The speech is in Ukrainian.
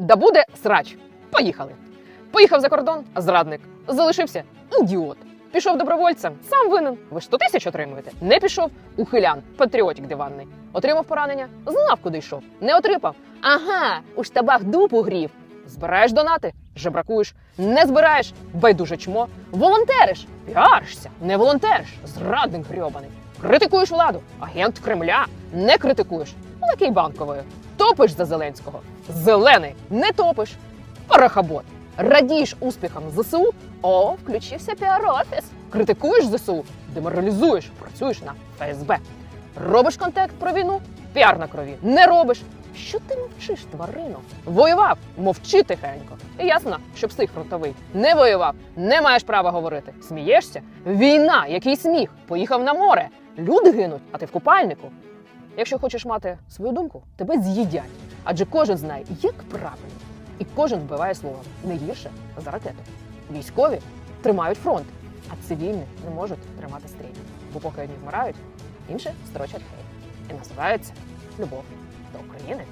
Да буде срач. Поїхали. Поїхав за кордон, зрадник. Залишився ідіот. Пішов добровольцем, сам винен. Ви ж 100 тисяч отримуєте. Не пішов ухилян, патріотик диванний. Отримав поранення, знав, куди йшов. Не отримав. Ага, у штабах дупу грів. Збираєш донати, жебракуєш, не збираєш, байдуже чмо, волонтериш, піаришся, не волонтериш, зрадник грьобаний. Критикуєш владу, агент Кремля, не критикуєш, лакей банковою. Топиш за Зеленського. Зелений не топиш. Парахабот. Радієш успіхам ЗСУ. О, включився піар-офіс. Критикуєш ЗСУ, деморалізуєш, працюєш на ФСБ. Робиш контекст про війну, піар на крові. Не робиш. Що ти мовчиш, тварино? Воював, мовчи тихенько. І ясно, що псих фронтовий. Не воював, не маєш права говорити. Смієшся? Війна, який сміх? Поїхав на море. Люди гинуть, а ти в купальнику. Якщо хочеш мати свою думку, тебе з'їдять. Адже кожен знає, як правильно. І кожен вбиває словом не гірше за ракету. Військові тримають фронт, а цивільні не можуть тримати стрій. Бо поки одні вмирають, інші строчать хейт. І називається любов до України.